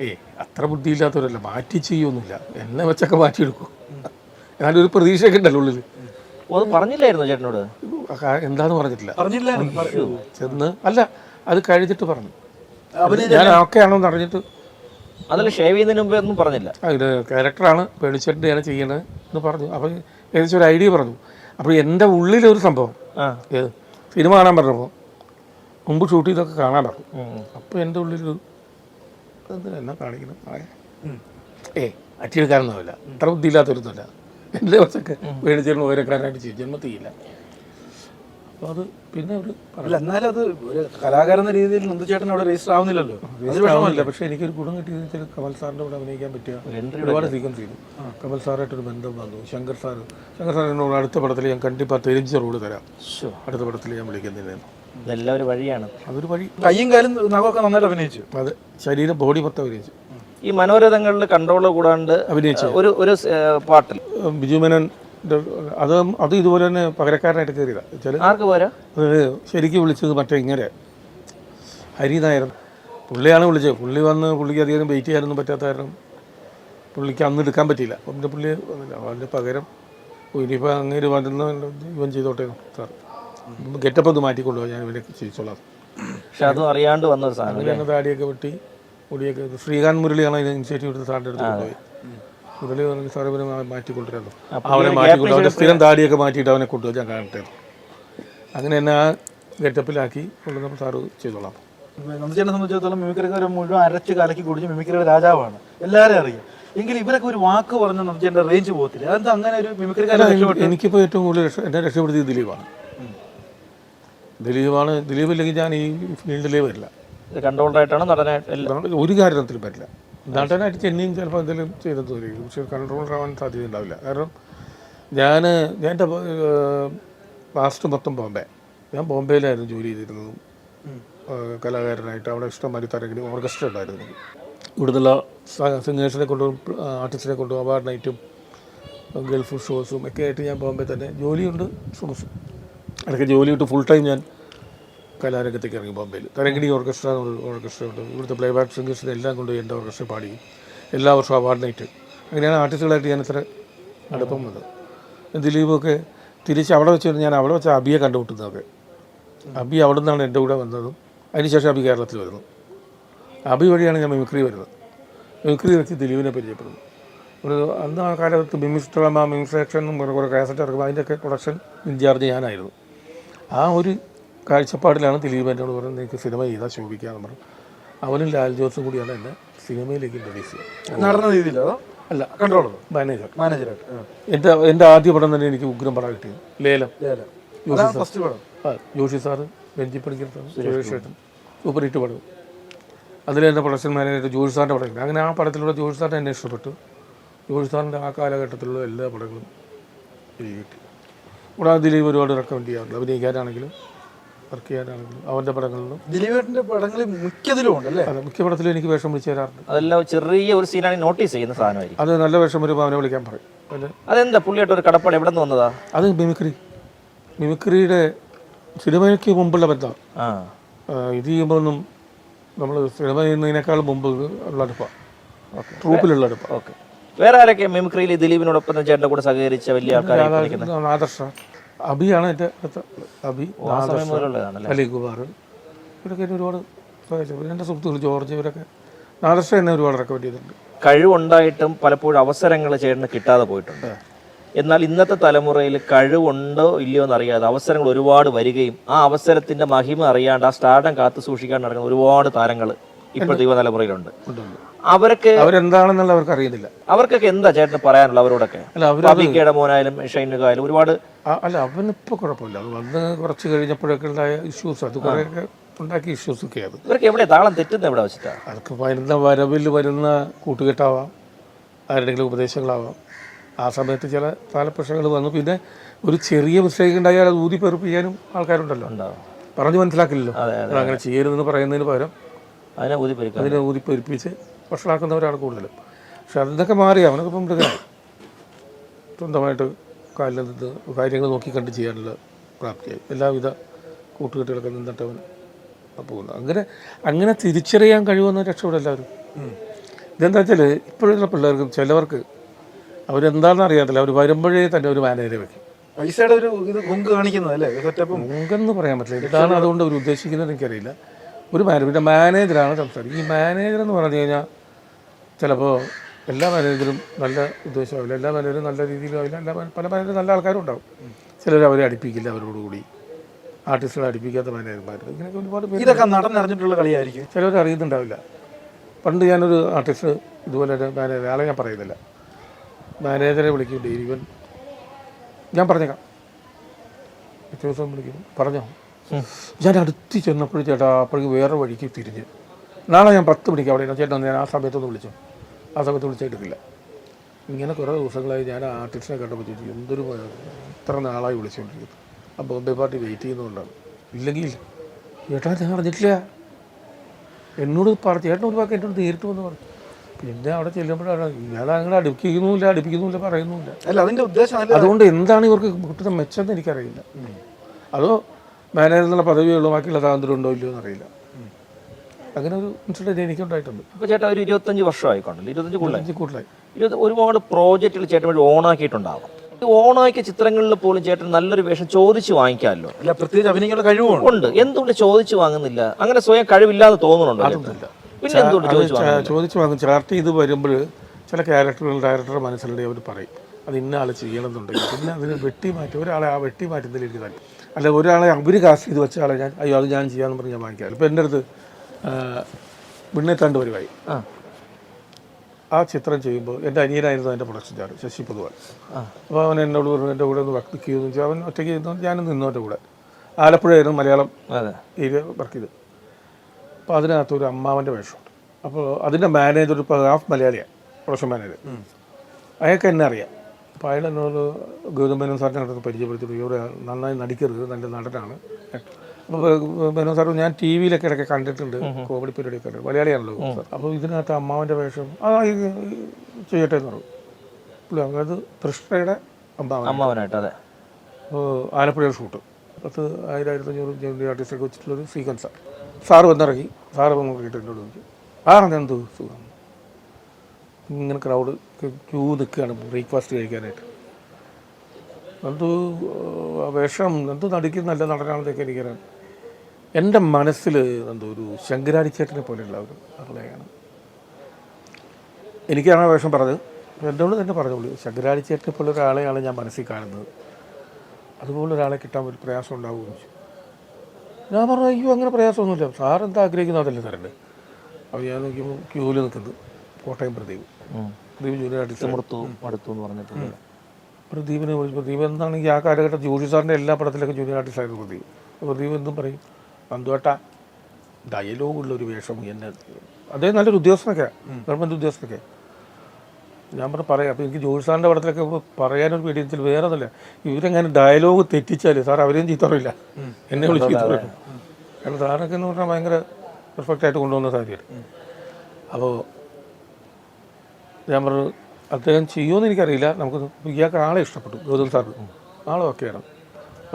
ഏ അത്ര ബുദ്ധിയില്ലാത്തവരല്ല? മാറ്റി ചെയ്യൊന്നുമില്ല എന്നെ വെച്ചൊക്കെ മാറ്റിയെടുക്കും. എന്നാലും ഒരു പ്രതീക്ഷയൊക്കെ ഉണ്ടല്ലോ ഉള്ളിൽ പറഞ്ഞില്ലായിരുന്നു ചേട്ടനോട്? എന്താന്ന് പറഞ്ഞിട്ടില്ല. പറഞ്ഞില്ല ചെന്ന് അല്ല അത് കഴിഞ്ഞിട്ട് പറഞ്ഞു. ഞാൻ ഓക്കെ ആണോ എന്ന് അറിഞ്ഞിട്ട് അതിൽ ഷേവ് ചെയ്യുന്നതിന് മുമ്പേ ഒന്നും പറഞ്ഞില്ല. ഇത് ക്യാരക്ടറാണ് പേടിച്ചെട്ടിയാണ് ചെയ്യണത് എന്ന് പറഞ്ഞു. അപ്പോൾ ഏകദേശം ഒരു ഐഡിയ പറഞ്ഞു. അപ്പോൾ എന്റെ ഉള്ളിലൊരു സംഭവം. ഏത്? സിനിമ കാണാൻ പറഞ്ഞപ്പോൾ മുമ്പ് ഷൂട്ട് ചെയ്തൊക്കെ കാണാൻ പറഞ്ഞു. അപ്പോൾ എന്റെ ഉള്ളിലൊരു എന്നാ കാണിക്കണം? ഏ അറ്റിയെടുക്കാനൊന്നുമില്ല അത്ര ബുദ്ധിയില്ലാത്തൊരുത്തല്ല എന്റെ കുറച്ചൊക്കെ പേടിച്ചിരുന്ന ഓരോക്കാരനായിട്ട് ചെയ്യും ജന്മത്തിയില്ല അപ്പോൾ അത് പിന്നെ ഒരു അല്ല എന്നാലും അത് ഒരു കലാകാരൻ എന്ന രീതിയിൽ നന്ദുചേട്ടൻ അവിടെ രജിസ്റ്റർ ആവുന്നില്ലല്ലോ. ആവുന്നില്ല. പക്ഷേ എനിക്കൊരു ഗുണം കിട്ടിയത് വെച്ചാൽ കമൽ സാറിന്റെ കൂടെ അഭിനയിക്കാൻ പറ്റിയ ഒരുപാട് സീക്വൻസ് ചെയ്തു കമൽ സാറായിട്ടൊരു ബന്ധം വന്നു. ശങ്കർ സാർ ശങ്കർ സാർ എന്നോട് അടുത്ത പടത്തിൽ ഞാൻ കണ്ടിപ്പാ തെരിഞ്ച റോഡ് തരാം. അടുത്ത പടത്തിൽ ഞാൻ വിളിക്കുന്നതിന് ഇതെല്ലാം ഒരു വഴിയാണ്. അതൊരു വഴി. കയ്യും കാലും നഖമൊക്കെ നന്നായിട്ട് അഭിനയിച്ചു. അതെ. ശരീരം ബോഡി മൊത്തം അഭിനയിച്ചു. ഈ മനോരഥങ്ങളിൽ കൺട്രോൾ കൂടാണ്ട് അഭിനയിച്ചു. ഒരു ഒരു പാട്ടിൽ ബിജു മേനൻ അത് അത് ഇതുപോലെ തന്നെ പകരക്കാരനായിട്ട് കയറിയതാണ് വെച്ചാൽ ആർക്ക് പോരാ? അത് ശരിക്കും വിളിച്ചത് മറ്റേ ഇങ്ങനെ. ഹരി നായർ. പുള്ളിയാണ് വിളിച്ചത്. പുള്ളി വന്ന് പുള്ളിക്ക് അധികം വെയിറ്റ് ചെയ്യാനൊന്നും പറ്റാത്ത കാരണം പുള്ളിക്ക് അന്ന് എടുക്കാൻ പറ്റിയില്ല. അപ്പം പിന്നെ പുള്ളി വന്നില്ല. അവന്റെ പകരം ഇനിയിപ്പോൾ അങ്ങേര് വരുന്ന ഇവൻ ചെയ്തോട്ടെ സാർ. ഗെറ്റപ്പ് ഒന്ന് മാറ്റിക്കൊള്ളുക ഞാൻ ഇവനെ ചെയ്യിച്ചോളാം പക്ഷെ അത് അറിയാണ്ട് വന്ന ഒരു സാധനം അങ്ങനെ താടിയൊക്കെ വെട്ടി മുടിയൊക്കെ ശ്രീകാന്ത് മുരളിയാണ് അതിന് ഇനിഷ്യേറ്റീവ് എടുത്ത് സാറിന്റെ അടുത്ത് കൊണ്ടുപോയി. മുരളി പറഞ്ഞു സാറ് ഇവനെ മാ- മാറ്റി കൊണ്ടുവരാമല്ലോ അവനെ മാറ്റിക്കൊണ്ട് അവന്റെ സ്ഥിരം താടിയൊക്കെ മാറ്റിയിട്ട് അവനെ കൊണ്ടുപോയി ഞാൻ കാണട്ടെ. അങ്ങനെ എന്നെ ആ ഗെറ്റപ്പിലാക്കി കൊണ്ടുവന്നപ്പോൾ സാറ് ചെയ്തോളാം. നന്ദിച്ചേനെ സംബന്ധിച്ചിടത്തോളം മിമിക്രിക്കാർ മുഴുവൻ അരച്ച് കലക്കി കുടിച്ച് മിമിക്രിയുടെ രാജാവാണ്. എല്ലാവരും അറിയാം. എങ്കിലും ഇവരൊക്കെ ഒരു വാക്ക് പറഞ്ഞ നന്ദുചേട്ടന്റെ റേഞ്ച് പോകത്തില്ല. അതെന്താ അങ്ങനെ ഒരു മിമിക്രിക്കാരെ എനിക്കിപ്പോൾ ഏറ്റവും കൂടുതൽ രക്ഷ എന്നെ രക്ഷപ്പെടുത്തിയത് ദിലീപാണ്. ദിലീപാണ് ദിലീപ് ഇല്ലെങ്കിൽ ഞാൻ ഈ ഫീൽഡിലേ വരില്ല. കൺട്രോൾഡായിട്ടാണ് നടനായിട്ട് ഒരു കാര്യത്തിൽ പറ്റില്ല നടനായിട്ട് ചെന്നൈയും ചിലപ്പോൾ എന്തെങ്കിലും ചെയ്തെന്ന് പക്ഷെ കൺട്രോൾ ആവാൻ സാധ്യത ഉണ്ടാവില്ല. കാരണം ഞാൻ ഞാൻ എന്റെ ലാസ്റ്റ് മൊത്തം ബോംബെ. ഞാൻ ബോംബെയിലായിരുന്നു ജോലി ചെയ്തിരുന്നതും കലാകാരനായിട്ട്. അവിടെ ഇഷ്ടംമാതിരി തരങ്കിലും ഓർക്കസ്ട്ര ഉണ്ടായിരുന്നു. ഇവിടുന്നുള്ള സിംഗേഴ്സിനെ കൊണ്ടും ആർട്ടിസ്റ്റിനെ കൊണ്ടും അവാർഡ് നൈറ്റും ഗൾഫ് ഷോസും ഒക്കെ ആയിട്ട് ഞാൻ ബോംബെ തന്നെ ജോലിയുണ്ട് ഷോസും അതൊക്കെ ജോലി വിട്ട് ഫുൾ ടൈം ഞാൻ കലാരംഗത്തേക്ക് ഇറങ്ങി ബോംബെയിൽ. തരങ്കിണി ഓർക്കസ്ട്ര ഓർക്കസ്ട്ര ഉണ്ട്. ഇവിടുത്തെ പ്ലേ ബാക്ക് സിംഗേഴ്സിനെ എല്ലാം കൊണ്ട് എന്റെ ഓർക്കസ്ട്ര പാടി. എല്ലാ വർഷവും അവാർഡ് നൈറ്റ്. അങ്ങനെയാണ് ആർട്ടിസ്റ്റുകളായിട്ട് ഞാൻ ഇത്ര അടുപ്പം വന്നത്. ദിലീപൊക്കെ തിരിച്ച് അവിടെ വെച്ച് ഞാൻ അവിടെ വെച്ച് അബിയെ കണ്ടുമുട്ടുന്നതൊക്കെ. അബി അവിടെ നിന്നാണ് എന്റെ കൂടെ വന്നതും അതിനുശേഷം അബി കേരളത്തിൽ വരുന്നു. അബി വഴിയാണ് ഞാൻ മിമിക്രി വരുന്നത്. മിമിക്രി വെച്ച് ദിലീപിനെ പരിചയപ്പെടുന്നു. ഒരു അന്ന് ആ കാലത്ത് മിമിക്സ് ഡ്രാമ മിമിക്സ് ആക്ഷൻ പറഞ്ഞ കുറേ കാസറ്റ് ഇറക്കുമ്പോൾ അതിന്റെയൊക്കെ പ്രൊഡക്ഷൻ ഇൻചാർജ് ഞാനായിരുന്നു. ആ ഒരു കാഴ്ചപ്പാടിലാണ് ദിലീപ് എന്നോട് പറഞ്ഞത് എനിക്ക് സിനിമ ചെയ്താൽ ശോഭിക്കാന്ന് പറഞ്ഞു. അവനും ലാൽ ജോസും കൂടിയാണ് എന്നെ സിനിമയിലേക്ക് ഇൻട്രൊഡ്യൂസ് ചെയ്യുന്നത് അല്ല കൺട്രോളർ മാനേജർ മാനേജറായിട്ട് എന്റെ എന്റെ ആദ്യ പടം തന്നെ എനിക്ക് ഉഗ്രം പടം കിട്ടിയത് ലേലം. ജോഷി ആ ജോഷി സാറ് രഞ്ജി പണിക്കർ സാർ സുരേഷ് ചേട്ടൻ സൂപ്പർ ഹിറ്റ് പടം. അതിൽ എന്റെ പ്രൊഡക്ഷൻ മാനേജർ ജോഷി സാറിന്റെ പടം കിട്ടി. അങ്ങനെ ആ പടത്തിലൂടെ ജോഷി സാറിനെ എന്നെ ഇഷ്ടപ്പെട്ടു. ജോഷി സാറിന്റെ ആ കാലഘട്ടത്തിലുള്ള എല്ലാ പടങ്ങളും എനിക്ക് കിട്ടി. കൂടാതെ ദിലീപ് ഒരുപാട് റെക്കമെൻഡ് ചെയ്യാറുണ്ട്. അഭിനയിക്കാനാണെങ്കിലും വർക്ക് ചെയ്യാനാണെങ്കിലും അവന്റെ പടങ്ങളിലും. ദിലീപേട്ടന്റെ പടങ്ങളിൽ മിക്കതിലും ഉണ്ട് അല്ലേ അതെ മിക്ക പടത്തിലും എനിക്ക് വേഷം വിളിച്ചു തരാറുണ്ട് അതെല്ലാം ചെറിയ ഒരു സീനാണ് നോട്ടീസ് ചെയ്യുന്ന സാധനമായിരിക്കും. അത് നല്ല വേഷം വരുമ്പോൾ അവനെ വിളിക്കാൻ പറയും. അതിന് അതെന്താ പുള്ളിയായിട്ട് ഒരു കടപ്പാട് എവിടെ നിന്ന് വന്നതാ? അത് മിമിക്രി. മിമിക്രിയുടെ സിനിമയ്ക്ക് മുമ്പുള്ള ബന്ധം. ആ. ഇത് ചെയ്യുമ്പോഴൊന്നും നമ്മൾ സിനിമ ചെയ്യുന്നതിനേക്കാൾ മുമ്പ് ഉള്ള അടുപ്പാണ് ട്രൂപ്പിലുള്ള അടുപ്പാണ് ഓക്കെ. വേറെ ആരൊക്കെ മിമിക്രിയിൽ ദിലീപിനോടൊപ്പം ചേട്ടന്റെ കൂടെ സഹകരിച്ച വലിയ ആൾക്കാരെ ആദർശ. അബിയാണ് എന്റെ അടുത്ത. അബി ആ സമയം മുതലുള്ളതാണല്ലേ? അലി കുമാർ ഇവരൊക്കെ എന്നെ ഒരുപാട് സഹായിച്ചു. പിന്നെ എന്റെ സുഹൃത്തുക്കൾ ജോർജ് ഇവരൊക്കെ ആദർശ എന്നെ ഒരുപാട് റെക്കമെൻഡ് ചെയ്തിട്ടുണ്ട് കഴിവുണ്ടായിട്ടും പലപ്പോഴും അവസരങ്ങൾ ചേട്ടന് കിട്ടാതെ പോയിട്ടുണ്ട്. എന്നാൽ ഇന്നത്തെ തലമുറയിൽ കഴിവുണ്ടോ ഇല്ലയോ എന്ന് എന്നറിയാതെ അവസരങ്ങൾ ഒരുപാട് വരികയും ആ അവസരത്തിന്റെ മഹിമ അറിയാണ്ട് ആ സ്റ്റാർഡം കാത്തു സൂക്ഷിക്കാൻ നടക്കുന്ന ഒരുപാട് താരങ്ങൾ ഇപ്പോഴത്തെ യുവതലമുറയിലുണ്ട്. അവരൊക്കെ അവരെന്താണെന്നുള്ള അവർക്ക് അറിയുന്നില്ല അവർക്കൊക്കെ എന്താ ചേട്ടന് പറയാനുള്ളത് അവരോടൊക്കെ? മോനായാലും ഷൈനുകായാലും ഒരുപാട് അല്ല അവനിപ്പോൾ കുഴപ്പമില്ല. അത് വന്ന് കുറച്ച് കഴിഞ്ഞപ്പോഴൊക്കെ ഉണ്ടായ ഇഷ്യൂസ് അത് കുറേയൊക്കെ ഉണ്ടാക്കിയ ഇഷ്യൂസ് ഒക്കെ അത്. ഇവർക്ക് എവിടെ? താളം തെറ്റുന്ന എവിടെ വെച്ചിട്ടാണ് അതൊക്കെ വരുന്ന വരവിൽ വരുന്ന കൂട്ടുകെട്ടാവാം. ആരുടെങ്കിലും ഉപദേശങ്ങളാവാം. ആ സമയത്ത് ചില താലപ്രശ്നങ്ങൾ വന്നു. പിന്നെ ഒരു ചെറിയ മിസ്റ്റേക്ക് ഉണ്ടായാൽ അത് ഊതി പെറുപ്പിക്കാനും ആൾക്കാരുണ്ടല്ലോ. പറഞ്ഞു മനസ്സിലാക്കില്ലല്ലോ. അങ്ങനെ ചെയ്യരുതെന്ന് പറയുന്നതിന് പകരം അതിനെ ഊതി അതിനെ ഊതി പെരുപ്പിച്ച് വഷളാക്കുന്നവരാണ് കൂടുതലും. പക്ഷെ അതിനൊക്കെ മാറി അവനൊക്കെ ഇപ്പം മൃഗമായി സ്വന്തമായിട്ട് നിന്ന് കാര്യങ്ങൾ നോക്കി കണ്ട് ചെയ്യാനുള്ള പ്രാപ്തിയായി എല്ലാവിധ കൂട്ടുകെട്ടുകളൊക്കെ നിന്നിട്ട് അവൻ പോകുന്നു. അങ്ങനെ അങ്ങനെ തിരിച്ചറിയാൻ കഴിയുമെന്ന് രക്ഷപ്പെടും എല്ലാവരും. ഇതെന്താ വെച്ചാൽ ഇപ്പോഴുള്ള പിള്ളേർക്ക് ചിലവർക്ക് അവരെന്താണെന്ന് അറിയാത്തില്ല. അവർ വരുമ്പോഴേ തന്നെ ഒരു മാനേജരെ വെക്കും. പൈസയുടെ ഒരു ഇത് ഹുങ്ക് കാണിക്കുന്നത് അല്ലേ? സെറ്റപ്പും മുങ്കെന്ന് പറയാൻ പറ്റില്ല. ഇതാണ് അതുകൊണ്ട് അവർ ഉദ്ദേശിക്കുന്നത് എനിക്കറിയില്ല. ഒരു മാനേജർ പിന്നെ മാനേജറാണ് സംസാരിക്കുന്നത്. ഈ മാനേജർ എന്ന് പറഞ്ഞു കഴിഞ്ഞാൽ ചിലപ്പോൾ എല്ലാ മാനേജരും നല്ല ഉദ്ദേശമാവില്ല. എല്ലാ മാനേജരും നല്ല രീതിയിലാവില്ല എല്ലാ പല മാനേജരും നല്ല ആൾക്കാരും ഉണ്ടാവും. ചിലർ അവരെ അടുപ്പിക്കില്ല അവരോടുകൂടി ആർട്ടിസ്റ്റുകളെ അടുപ്പിക്കാത്ത മാനേജർമാർ ഇങ്ങനെയൊക്കെ ഒരുപാട് പേര് ഇതൊക്കെ നടന്നറിഞ്ഞിട്ടുള്ള കളിയായിരിക്കും. ചിലർ അറിയുന്നുണ്ടാവില്ല. പണ്ട് ഞാനൊരു ആർട്ടിസ്റ്റ് ഇതുപോലെ ഒരു മാനേജർ ആളെ ഞാൻ പറയുന്നില്ല. മാനേജറെ വിളിക്കും ഡെയിലി ഇവൻ ഞാൻ പറഞ്ഞേക്കാം. പിറ്റേ ദിവസം വിളിക്കും പറഞ്ഞോ. ഞാൻ അടുത്ത് ചെന്നപ്പോഴും ചേട്ടാ അപ്പോഴേക്ക് വേറെ വഴിക്ക് തിരിഞ്ഞ്. നാളെ ഞാൻ പത്ത് മണിക്ക് അവിടെ ചേട്ടൻ ചേട്ടാ ഞാൻ ആ സമയത്തൊന്ന് വിളിച്ചു. ആ സമയത്ത് വിളിച്ചെടുക്കില്ല ഇങ്ങനെ കുറേ ദിവസങ്ങളായി ഞാൻ ആ ആർട്ടിസ്റ്റിനെ കണ്ടപ്പോൾ ചോദിച്ചു എന്തൊരു ഇത്ര നാളായി വിളിച്ചുകൊണ്ടിരിക്കുന്നു ആ ബോംബെ പാർട്ടി വെയിറ്റ് ചെയ്യുന്നതുകൊണ്ടാണ്. ഇല്ലെങ്കിൽ ഇല്ല. ചേട്ടാ ഞാൻ അറിഞ്ഞിട്ടില്ല. എന്നോട് പറഞ്ഞു ചേട്ടൻ ഒരു വാക്ക് എന്നോട് നേരിട്ട് വന്ന് പറഞ്ഞു. പിന്നെ അവിടെ ചെല്ലുമ്പോഴാണ് ഞാൻ അങ്ങനെ അടുപ്പിക്കുന്നുമില്ല അടുപ്പിക്കുന്നുമില്ല പറയുന്നുമില്ല. അല്ല അതിന്റെ ഉദ്ദേശം അതുകൊണ്ട് എന്താണ് ഇവർക്ക് കിട്ടുന്ന മെച്ചം എന്ന് എനിക്കറിയില്ല. അതോ മാനേജർ എന്നുള്ള പദവിയുള്ളൂ ബാക്കിയുള്ള സ്വാതന്ത്ര്യം ഉണ്ടോ ഇല്ലയോ എന്നറിയില്ല. അങ്ങനെ ഒരു ഇൻസിഡന്റ് എനിക്കുണ്ടായിട്ടുണ്ട്. ഇപ്പൊ ചേട്ടാ ഒരു ഇരുപത്തഞ്ച് വർഷമായിക്കൊണ്ടല്ലോ ഇരുപത്തഞ്ച് കൂടുതലഞ്ച് കൂടുതലായി ഇരുപത് ഒരുപാട് പ്രോജക്റ്റുകൾ ചേട്ടൻ വഴി ഓണാക്കിയിട്ടുണ്ടാവാം. ഈ ഓണാക്കിയ ചിത്രങ്ങളിൽ പോലും ചേട്ടൻ നല്ലൊരു വേഷം ചോദിച്ചു വാങ്ങിക്കാമല്ലോ? അല്ല പ്രത്യേകിച്ച് അഭിനയിക്കാനുള്ള കഴിവുണ്ട്. ഉണ്ട്. എന്തുകൊണ്ട് ചോദിച്ചു വാങ്ങുന്നില്ല? അങ്ങനെ സ്വയം കഴിവില്ലാതെ തോന്നുന്നുണ്ടോ ചേട്ടന്? പിന്നെ എന്തുകൊണ്ട് ചോദിച്ചു വാങ്ങുന്നു ചോദിച്ചു വാങ്ങും ചാർട്ട് ചെയ്ത് വരുമ്പോൾ ചില ക്യാരക്ടറുകൾ ഡയറക്ടറുടെ മനസ്സിലുണ്ടെങ്കിൽ അവർ പറയും അത് ഇന്ന ആൾ ചെയ്യണമെന്നുണ്ടെങ്കിൽ പിന്നെ അതിന് വെട്ടി മാറ്റി ഒരാളെ ആ വെട്ടി മാറ്റുന്നതിൽ എനിക്ക് താല്പര്യം അല്ല ഒരാളെ അവർ കാസ്റ്റ് ചെയ്ത് വെച്ച ആളെ ഞാൻ അയ്യോ അത് ഞാൻ ചെയ്യാമെന്ന് പറഞ്ഞ് ഞാൻ വാങ്ങിക്കാം. ഇപ്പോൾ എന്റെ അടുത്ത് വിണ്ണേത്താണ്ട് പരിപാടി. ആ. ആ ചിത്രം ചെയ്യുമ്പോൾ എന്റെ അനിയനായിരുന്നു എന്റെ പ്രൊഡക്ഷൻ ചാർജ് ശശി പൊതുവാൾ. അപ്പോൾ അവൻ എന്നോട് പറഞ്ഞു എന്റെ കൂടെ ഒന്ന് വർക്ക് ചെയ്യുമെന്ന് വെച്ചാൽ അവൻ ഒറ്റയ്ക്ക് ഇരുന്നു ഞാനും നിന്നു എന്റെ കൂടെ. ആലപ്പുഴയായിരുന്നു മലയാളം ഏരിയ വർക്ക് ചെയ്ത് അപ്പോൾ അതിനകത്ത് ഒരു അമ്മാവന്റെ വേഷമുണ്ട്. അപ്പോൾ അതിന്റെ മാനേജർ ഇപ്പോൾ ഹാഫ് മലയാളിയാണ് പ്രൊഡക്ഷൻ മാനേജർ അയാൾക്ക് എന്നെ അറിയാം. അപ്പോൾ അയാൾ എന്നോട് ഗൗതമേനൻ സാറിന്റെ അടുത്ത് പരിചയപ്പെടുത്തി ഇവർ നന്നായി നടിക്കരുത് നല്ല നടനാണ്. അപ്പോൾ സാർ ഞാൻ ടി വിയിലൊക്കെ ഇടയ്ക്ക് കണ്ടിട്ടുണ്ട് കോമഡി പരിപാടിയൊക്കെ കണ്ടിട്ടുണ്ട് മലയാളിയാണല്ലോ. സാർ അപ്പോൾ ഇതിനകത്ത് അമ്മാവന്റെ വേഷം ആ ചെയ്യട്ടെ എന്ന് പറഞ്ഞു. പുള്ളി അത് കൃഷ്ണയുടെ അമ്മാവനായിട്ട്. അതെ. ആലപ്പുഴയിൽ ഷൂട്ട്. പത്ത് ആയിരം ആയിരത്തഞ്ഞൂറ് ആർട്ടിസ്റ്റൊക്കെ വെച്ചിട്ടുള്ളൊരു സീക്വൻസാണ് സാറ് വന്നിറങ്ങി. സാറ് വന്ന് നോക്കിയിട്ട് എന്നോട് ചോദിച്ചു ആ എന്ത് സുഖം? ഇങ്ങനെ ക്രൗഡ് ക്യൂ നിൽക്കുകയാണ് ബ്രേക്ക്ഫാസ്റ്റ് കഴിക്കാനായിട്ട്. എന്ത് വേഷം എന്ത് നടിക്കുന്ന നല്ല നടനാണെന്നൊക്കെ എനിക്കറിയാം. എന്റെ മനസ്സിൽ എന്തോ ഒരു ശങ്കരാടിച്ചേട്ടനെ പോലെയുള്ള ഒരു ആളെയാണ്. എനിക്കാണ് വേഷം പറഞ്ഞത്. എന്നോട് തന്നെ പറഞ്ഞോളൂ ശങ്കരാടിച്ചേട്ടനെ പോലെ ഒരാളെയാണ് ഞാൻ മനസ്സിൽ കാണുന്നത്. അതുപോലെ ഒരാളെ കിട്ടാൻ ഒരു പ്രയാസം ഉണ്ടാവുകയും ചെയ്യും ഞാൻ പറഞ്ഞു അയ്യോ അങ്ങനെ പ്രയാസമൊന്നുമില്ല. സാർ എന്താ ആഗ്രഹിക്കുന്നത്? അതല്ലേ തരണ്ട് അപ്പോൾ ഞാൻ നോക്കിയപ്പോൾ ക്യൂവിൽ നിൽക്കുന്നത് കോട്ടയം പ്രദീപ്. പ്രദീപ് ജൂനിയർ ആർട്ടിസ്റ്റ് പ്രദീപിനെ പ്രദീപ് എന്താണെങ്കിൽ ആ കാലഘട്ടം ജോഷി സാറിന്റെ എല്ലാ പടത്തിലൊക്കെ ജൂനിയർ ആർട്ടിസ്റ്റ് ആയിരുന്നു പ്രദീപ്. പ്രദീപ് എന്തും പറയും. അന്തുവേട്ട ഡയലോഗുള്ള ഒരു വേഷം എന്നെ അദ്ദേഹം നല്ലൊരു ഉദ്യോഗസ്ഥനൊക്കെയാണ് ഗവൺമെന്റ് ഉദ്യോഗസ്ഥനൊക്കെ. ഞാൻ പറഞ്ഞു പറയാം അപ്പോൾ എനിക്ക് ജോലി സാറിന്റെ പടത്തിലൊക്കെ പറയാനൊരു പേടിയത്തിൽ വേറെ ഒന്നുമില്ല ഇവരെങ്ങനെ ഡയലോഗ് തെറ്റിച്ചാൽ സാർ അവരെയും ചീത്തറില്ല എന്നെ വിളിച്ച് കാരണം സാറൊക്കെ എന്ന് പറഞ്ഞാൽ ഭയങ്കര പെർഫെക്റ്റ് ആയിട്ട് കൊണ്ടുവന്ന സാരിയാണ് അപ്പോൾ ഞാൻ പറഞ്ഞു അദ്ദേഹം ചെയ്യുമെന്ന് എനിക്കറിയില്ല. നമുക്ക് ഇയാൾക്ക് ആളെ ഇഷ്ടപ്പെട്ടു. ഗൗതം സാർ ആളെ ഒക്കെയാണ്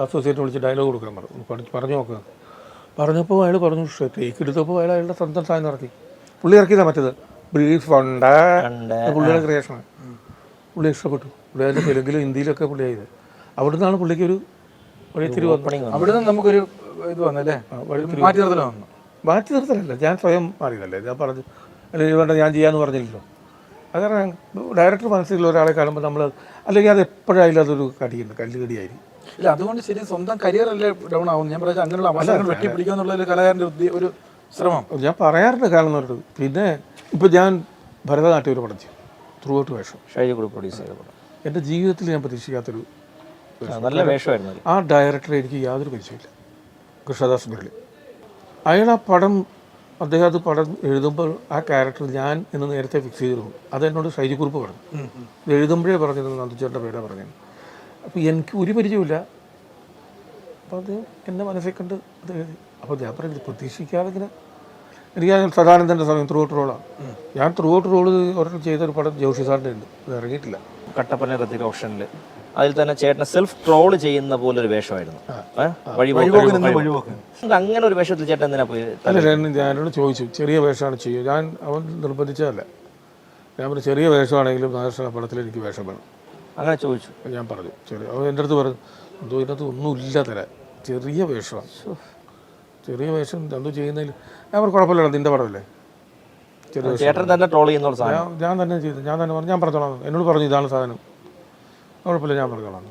അസോസിയേറ്റ് വിളിച്ച് ഡയലോഗ് കൊടുക്കാൻ പറഞ്ഞു പറഞ്ഞു നോക്കുക പറഞ്ഞപ്പോൾ അയാൾ പറഞ്ഞു തേക്ക് എടുത്തപ്പോൾ അയാൾ അയാളുടെ സ്വന്തം സാധനം ഇറക്കി. പുള്ളി ഇറക്കിയതാണ് മറ്റേത്. ബ്രീഫ് ഫണ്ട് ഉണ്ട്. പുള്ളിയുടെ ക്രിയേഷനാണ് പുള്ളി ഇഷ്ടപ്പെട്ടു. പുള്ളി അതിന്റെ തെലുങ്കിലും ഹിന്ദിയിലൊക്കെ പുള്ളി ആയത് അവിടെ നിന്നാണ് പുള്ളിക്ക് ഒരു വഴിത്തിരി അവിടെ വന്നു. നമുക്കൊരു ഇത് വന്നല്ലേ? മാറ്റി നിർത്തല മാറ്റി നിർത്തലല്ല. ഞാൻ സ്വയം മാറിയതല്ലേ. ഞാൻ പറഞ്ഞു അല്ലെങ്കിൽ വേണ്ട ഞാൻ ചെയ്യാമെന്ന് പറഞ്ഞില്ലല്ലോ. അത് കാരണം ഡയറക്ടർ മനസ്സിലുള്ള ഒരാളെ കാണുമ്പോൾ നമ്മൾ അല്ലെങ്കിൽ അത് എപ്പോഴായാലും അതൊരു കടിയുണ്ട് കല്ലുകടിയായിരിക്കും. ഇല്ല അതുകൊണ്ട് ശരി സ്വന്തം കരിയർ അല്ലേ ഡൗൺ ആവും ഞാൻ പറയാം അങ്ങനെയുള്ള അവസരങ്ങൾ വെട്ടിപ്പിടിക്കുക എന്നുള്ള ഒരു കലാകാരന്റെ ഉദ്ദേ- ഒരു ശ്രമം. ഞാൻ പറയാറുണ്ട് കാണുന്നവരോട് പിന്നെ ഇപ്പം ഞാൻ ഭരതനാട്യം ഒരു പടം ചെയ്യും ത്രൂ ഔട്ട് വേഷം. ഷൈജ പ്രൊഡ്യൂസ് ചെയ്ത പടം. എന്റെ ജീവിതത്തിൽ ഞാൻ പ്രതീക്ഷിക്കാത്തൊരു നല്ല വേഷമായിരുന്നു ആ ഡയറക്ടറെ എനിക്ക് യാതൊരു പരിചയമില്ല കൃഷ്ണദാസ് മുരളി അയാൾ ആ പടം അദ്ദേഹം അത് പടം എഴുതുമ്പോൾ ആ ക്യാരക്ടർ ഞാൻ എന്ന് നേരത്തെ ഫിക്സ് ചെയ്തിരുന്നു. അത് എന്നോട് ഷൈജിക്കുറിപ്പ് പറഞ്ഞു. ഇത് എഴുതുമ്പോഴേ പറഞ്ഞിരുന്നു നന്ദിച്ചേട്ടന്റെ പേരാ പറഞ്ഞത്. അപ്പോൾ എനിക്ക് ഒരു പരിചയമില്ല അപ്പോൾ അത് എന്റെ മനസ്സിൽ കണ്ട് അത് എഴുതി. അപ്പോൾ ഞാൻ പറയുന്നത് പ്രതീക്ഷിക്കാതെ ഇങ്ങനെ എനിക്ക് ഞാൻ സദാനന്ദന്റെ സമയം ത്രൂ ഔട്ട് റോളാണ് ഞാൻ ത്രൂ ഔട്ട് റോൾ ഒരെണ്ണം ചെയ്തൊരു പടം ജോഷി സാറിന്റെ ഉണ്ട്. അത് ഇറങ്ങിയിട്ടില്ല. കട്ടപ്പന ഋതിക് ഓപ്ഷനിൽ അതിൽ തന്നെ ചേട്ടനെ സെൽഫ് ട്രോൾ ചെയ്യുന്ന പോലെ ഒരു വേഷമായിരുന്നു. അങ്ങനെ ഒരു വേഷത്തിൽ ചേട്ടൻ എന്തിനാ പോയി അല്ല ഞാനോട് ചോദിച്ചു ചെറിയ വേഷമാണ് ചെയ്യുക. ഞാൻ അവൻ നിർബന്ധിച്ചതല്ല. ഞാൻ പറഞ്ഞു ചെറിയ വേഷമാണെങ്കിലും നാഷണൽ പടത്തിൽ എനിക്ക് വേഷം വേണം. അങ്ങനെ ചോദിച്ചു ഞാൻ പറഞ്ഞു. ചെറിയ അവൻ എന്റെ അടുത്ത് പറഞ്ഞു എന്തോ ഇതിനകത്ത് ഒന്നുമില്ല തരാൻ. ചെറിയ വേഷമാണ് ചെറിയ വേഷം എന്തോ ചെയ്യുന്നതിൽ ഞാൻ പറഞ്ഞു കുഴപ്പമില്ല നിന്റെ പടമല്ലേ? ചേട്ടൻ തന്നെ ട്രോൾ ചെയ്യുന്ന സാധനം. ഞാൻ ഞാൻ തന്നെ ചെയ്തു. ഞാൻ തന്നെ പറഞ്ഞു ഞാൻ പറഞ്ഞോളാം. എന്നോട് പറഞ്ഞു ഇതാണ് സാധനം. കുഴപ്പമില്ല ഞാൻ പറഞ്ഞോളാം.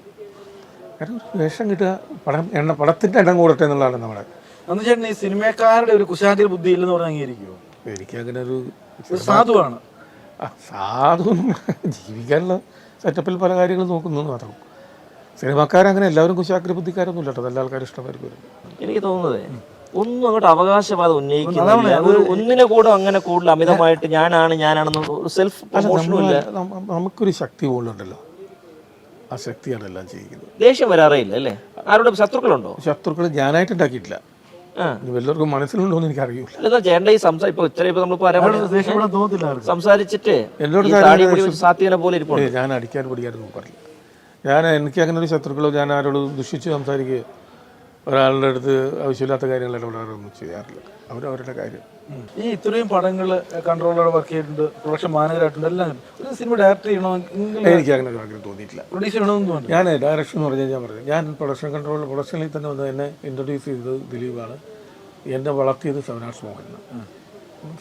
കാരണം വേഷം കിട്ടുക പടം എണ്ണ പടത്തിന്റെ എണ്ണം കൂടട്ടെ എന്നുള്ളതാണ് നമ്മുടെ അന്ന് ചേട്ടൻ ഈ സിനിമക്കാരുടെ ഒരു കുശാന്തി ബുദ്ധി ഇല്ലെന്ന് പറഞ്ഞാൽ അംഗീകരിക്കുമോ എനിക്ക് അങ്ങനെ ഒരു സാധുവാണ്. ആ, സാധു ജീവിക്കാനുള്ള സെറ്റപ്പിൽ പല കാര്യങ്ങളും നോക്കുന്നു എന്ന് മാത്രം. സിനിമക്കാരങ്ങനെ എല്ലാവരും കുശാഗ്ര ബുദ്ധിക്കാരൊന്നും ഇല്ല കേട്ടോ. നല്ല ആൾക്കാർ ഇഷ്ടമായിരിക്കും വരും. എനിക്ക് തോന്നുന്നത് ഒന്നും അങ്ങോട്ട് അവകാശവാദം ഉന്നയിക്കുന്നില്ല. ഒന്നിനെ കൂടെ അങ്ങനെ കൂടുതൽ അമിതമായിട്ട് ഞാനാണ് ഞാനാണെന്ന് സെൽഫ് പ്രൊമോഷനും ഇല്ല. നമുക്കൊരു ശക്തി കൂടുതലുണ്ടല്ലോ ആ ശക്തിയാണ് എല്ലാം ചെയ്യുന്നത്. ദേഷ്യം വരാറേ ഇല്ല അല്ലേ? ആരുടെ ശത്രുക്കളുണ്ടോ? ശത്രുക്കൾ ഞാനായിട്ട് ഉണ്ടാക്കിയിട്ടില്ല. വല്ലവർക്കും മനസ്സിലുണ്ടോ എന്ന് എനിക്കറിയില്ല. ചേട്ടൻ ഈ സംസാരം ഇപ്പൊ ഇത്ര ഇപ്പൊ സംസാരിച്ചിട്ട് പോലെ ഇരിപ്പുണ്ട്. ഞാൻ അടിക്കാൻ പിടിക്കാൻ പറയില്ല ഞാൻ എനിക്ക് അങ്ങനെ ഒരു ശത്രുക്കളോ ഞാൻ ആരോട് ദുഷിച്ച് സംസാരിക്കുകയോ ഒരാളുടെ അടുത്ത് ആവശ്യമില്ലാത്ത കാര്യങ്ങൾ ഇടപെടാറൊന്നും ചെയ്യാറില്ല. അവരവരുടെ കാര്യം. ഈ ഇത്രയും പടങ്ങൾ കൺട്രോളോടെ വർക്ക് ചെയ്തിട്ടുണ്ട് പ്രൊഡക്ഷൻ മാനേജറായിട്ടുണ്ട് എല്ലാം ഒരു സിനിമ ഡയറക്ടർ ചെയ്യണമെങ്കിൽ എനിക്ക് അങ്ങനെ ഒരു ആഗ്രഹം തോന്നിയിട്ടില്ല. പ്രൊഡ്യൂസ് ചെയ്യണമെന്ന് തോന്നി ഞാൻ ഡയറക്ഷൻ എന്ന് പറഞ്ഞാൽ ഞാൻ പറഞ്ഞു ഞാൻ പ്രൊഡക്ഷൻ കൺട്രോൾ പ്രൊഡക്ഷനിൽ തന്നെ വന്ന് എന്നെ ഇൻട്രൊഡ്യൂസ് ചെയ്തത് ദിലീപാണ്. എന്നെ വളർത്തിയത് ശിവനാഷ് മോഹനാണ്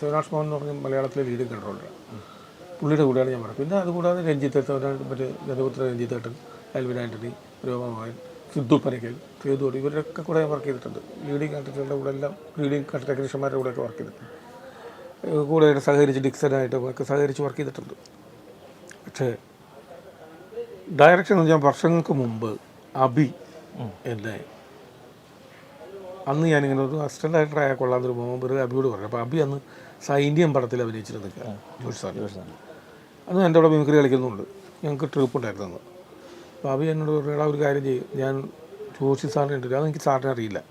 ശിവനാഷ് മോഹൻ എന്ന് പറഞ്ഞാൽ മലയാളത്തിലെ ലീഡിംഗ് കൺട്രോളർ പുള്ളിയുടെ കൂടെയാണ് ഞാൻ പറഞ്ഞത്. പിന്നെ അതുകൂടാതെ രഞ്ജിത്ത് മറ്റേ ജനപുത്ര രഞ്ജിത്തേട്ടൻ അൽവിൻ ആന്റണി ആന്റണി രോമമോഹൻ സിദ്ധു പനക്കൽ സേതുവോട് ഇവരൊക്കെ കൂടെ വർക്ക് ചെയ്തിട്ടുണ്ട്. ലീഡിങ് ആർട്ടിസ്റ്റുകളുടെ കൂടെ എല്ലാം ലീഡിംഗ് ടെക്നീഷ്യന്മാരുടെ കൂടെയൊക്കെ വർക്ക് ചെയ്തിട്ടുണ്ട്. കൂടെ സഹകരിച്ച് ഡിക്സനായിട്ടും ഒക്കെ സഹകരിച്ച് വർക്ക് ചെയ്തിട്ടുണ്ട്. പക്ഷേ ഡയറക്ഷൻ ഞാൻ വെച്ചാൽ വർഷങ്ങൾക്ക് മുമ്പ് അബി എന്നെ അന്ന് ഞാനിങ്ങനെ ഒരു അസിസ്റ്റന്റ് ഡയറക്ടർ ആയ കൊള്ളാന്നൊരു മുമ്പ് അബിയോട് പറഞ്ഞു. അപ്പോൾ അബി അന്ന് സൈന്യം പടത്തിൽ അഭിനയിച്ചിരുന്നു ജോഷ് സാർ അന്ന് എന്റെ അവിടെ മിമിക്രി കളിക്കുന്നുണ്ട്. ഞങ്ങൾക്ക് ട്രിപ്പ് ഉണ്ടായിരുന്നു അബി എന്നോട് പറഞ്ഞാൽ ഒരു കാര്യം ചെയ്യും. ഞാൻ ജോഷി സാറിനെ ഇൻട്രൊഡ്യൂസ് അത് എനിക്ക് സാറിനെ അറിയില്ല.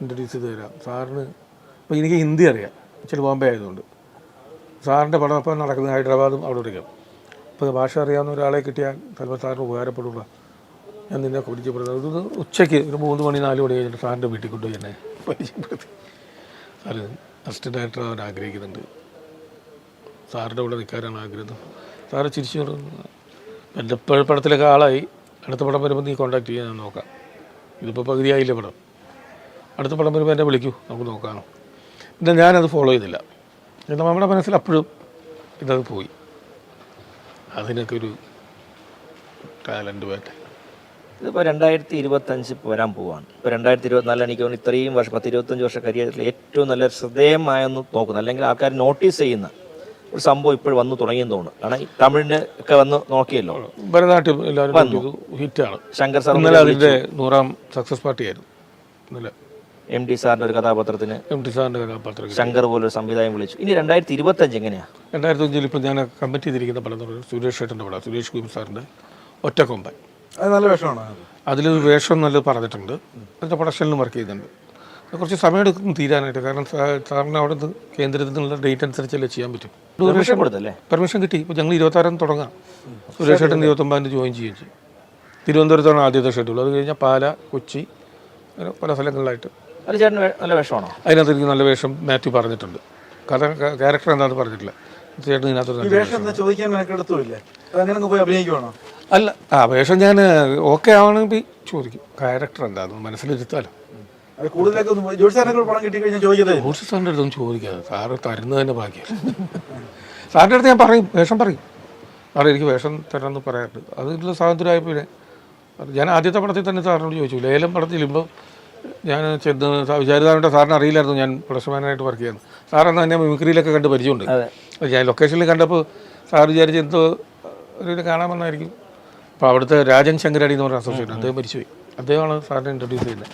ഇൻട്രൊഡ്യൂസ് ചെയ്ത് തരാം. സാറിന് അപ്പോൾ എനിക്ക് ഹിന്ദി അറിയാം. ഇച്ചിരി ബോംബെ ആയതുകൊണ്ട്. സാറിന്റെ പടം അപ്പം നടക്കുന്നത് ഹൈദരാബാദും അവിടെ ഇരിക്കാം അപ്പോൾ ഭാഷ അറിയാവുന്ന ഒരാളെ കിട്ടിയാൽ ചിലപ്പോൾ സാറിന് ഉപകാരപ്പെടുക ഞാൻ നിന്നെ പരിചയപ്പെടുന്നത് ഇത് ഉച്ചയ്ക്ക് ഒരു മൂന്ന് മണി നാല് മണി കഴിഞ്ഞിട്ട് സാറിന്റെ വീട്ടിൽ കൊണ്ടുപോയി എന്നെ പരിചയപ്പെടുത്തി. സാറ് അസിസ്റ്റന്റ് ഡയറക്ടർ ആവാൻ ആഗ്രഹിക്കുന്നുണ്ട്. സാറിന്റെ കൂടെ നിൽക്കാനാണ് ആഗ്രഹം. സാറ് ചിരിച്ചു എന്റെ ഇപ്പോൾ പടത്തിലൊക്കെ ആളായി. അടുത്ത പടം വരുമ്പോൾ നീ കോൺടാക്ട് ചെയ്യാൻ ഞാൻ നോക്കാം. ഇതിപ്പോൾ പകുതിയായില്ലേ പടം. അടുത്ത പടം വരുമ്പോൾ എന്നെ വിളിക്കൂ. നമുക്ക് നോക്കാം. പിന്നെ ഞാനത് ഫോളോ ചെയ്തില്ല. എന്നാൽ നമ്മുടെ മനസ്സിൽ അപ്പോഴും ഇതത് പോയി. അതിനൊക്കെ ഒരു ടാലന്റ് വേണ്ട. ഇതിപ്പോൾ രണ്ടായിരത്തി ഇരുപത്തഞ്ച് വരാൻ പോവാണ്. ഇപ്പോൾ രണ്ടായിരത്തി ഇരുപത്തിനാലിൽ എനിക്ക് തോന്നുന്നു ഇത്രയും വർഷം പത്ത് ഇരുപത്തഞ്ച് വർഷ കരിയറിൽ ഏറ്റവും നല്ല ശ്രദ്ധേയമായെന്ന് നോക്കുന്നു. അല്ലെങ്കിൽ ആൾക്കാർ നോട്ടീസ് ചെയ്യുന്ന ഒരു സംഭവം ഇപ്പോൾ വന്നു തുടങ്ങിയെന്ന് തോന്നുന്നു. കാരണം ഈ തമിഴിന് ഒക്കെ വന്ന് നോക്കിയല്ലോ. ഭരതനാട്യം എല്ലാവരും ഹിറ്റാണ്. ശങ്കർ സാർ ഇന്നലെ അതിന്റെ നൂറാം സക്സസ് പാർട്ടിയായിരുന്നു. ഇന്നലെ. എം ടി സാറിന്റെ ഒരു കഥാപാത്രത്തിന് എം ടി സാറിന്റെ കഥാപാത്രം ശങ്കർ പോലൊരു സംവിധായം വിളിച്ചു. ഇനി രണ്ടായിരത്തി ഇരുപത്തി അഞ്ച് എങ്ങനെയാ? രണ്ടായിരത്തി അഞ്ചിൽ ഇപ്പം ഞാൻ കമ്മിറ്റ് ചെയ്തിരിക്കുന്ന പടം സുരേഷ് ഏട്ടന്റെ പടം സുരേഷ് ഗോപി സാറിന്റെ ഒറ്റക്കൊമ്പൻ. അത് നല്ല വേഷമാണ്? അതിലൊരു അതിൽ വേഷം നല്ലത് പറഞ്ഞിട്ടുണ്ട്. അതിന്റെ പ്രൊഡക്ഷനിലും വർക്ക് ചെയ്യുന്നുണ്ട്. കുറച്ച് സമയമെടുക്കും തീരാനായിട്ട്. കാരണം സാറിന് അവിടെ നിന്ന് കേന്ദ്രത്തിൽ നിന്നുള്ള ഡേറ്റ് അനുസരിച്ചല്ലേ ചെയ്യാൻ പറ്റും. പെർമിഷൻ കൊടുത്തല്ലേ? പെർമിഷൻ കിട്ടി. ഇപ്പോൾ ഞങ്ങൾ ഇരുപത്താറാം തുടങ്ങാം. സുരേഷ് ഏട്ടൻ ഇരുപത്തൊമ്പതിന് ജോയിൻ ചെയ്യുകയും ചെയ്യും. തിരുവനന്തപുരത്താണ് ആദ്യത്തെ ഷെഡ്യൂൾ അത് കഴിഞ്ഞാൽ പാല കൊച്ചി അങ്ങനെ പല സ്ഥലങ്ങളിലായിട്ട്. അത് ചേട്ടന് നല്ല വേഷമാണോ? അതിനകത്ത് എനിക്ക് നല്ല വേഷം മാത്യു പറഞ്ഞിട്ടുണ്ട്. കഥ ക്യാരക്ടർ എന്താണെന്ന് പറഞ്ഞിട്ടില്ല. ചേട്ടൻ ഇതിനകത്ത് ചോദിക്കാൻ അഭിനയിക്കുവാണോ? അല്ല ആ വേഷം ഞാൻ ഓക്കെ ആവണമെങ്കിൽ ചോദിക്കും. ക്യാരക്ടർ എന്താണെന്ന് മനസ്സിലിരുത്താലോ. അത് കൂടുതലൊക്കെ ഒന്ന് ജോഡി സാറിനെ പടം കിട്ടി കഴിഞ്ഞാൽ ചോദിക്കതേ ജോർജ് സാറിന്റെ അടുത്തൊന്നും ചോദിക്കാതെ. സാറ് തരുന്നതിന്റെ തന്നെ ഭാഗ്യം സാറിന്റെ അടുത്ത് ഞാൻ പറയും വേഷം പറയും. സാറേ എനിക്ക് വേഷം തരാമെന്ന് പറയാറുണ്ട്. അതിനുള്ള സ്വാതന്ത്ര്യമായ പിന്നെ ഞാൻ ആദ്യത്തെ പടത്തിൽ തന്നെ സാറിനോട് ചോദിച്ചു. ലേലം പടത്തിൽ ചെല്ലുമ്പോൾ ഞാൻ ചെന്ന് വിചാരിതാവിന്റെ സാറിന് അറിയില്ലായിരുന്നു. ഞാൻ പ്രൊഡക്ഷൻ മാനേജറായിട്ട് വർക്ക് ചെയ്യുന്നത് സാറെന്ന് തന്നെ മിമിക്രിയിലൊക്കെ കണ്ട് പരിചയമുണ്ട്. അപ്പോൾ ഞാൻ ലൊക്കേഷനിൽ കണ്ടപ്പോൾ സാർ വിചാരിച്ച് എന്തോ ഒരു കാണാമെന്നായിരിക്കും അപ്പോൾ അവിടുത്തെ രാജൻ ശങ്കരാടി എന്ന് പറഞ്ഞ അസോസിയേറ്റ് അദ്ദേഹം മരിച്ചുപോയി. അദ്ദേഹമാണ് സാറിനെ ഇൻട്രൊഡ്യൂസ് ചെയ്യുന്നത്.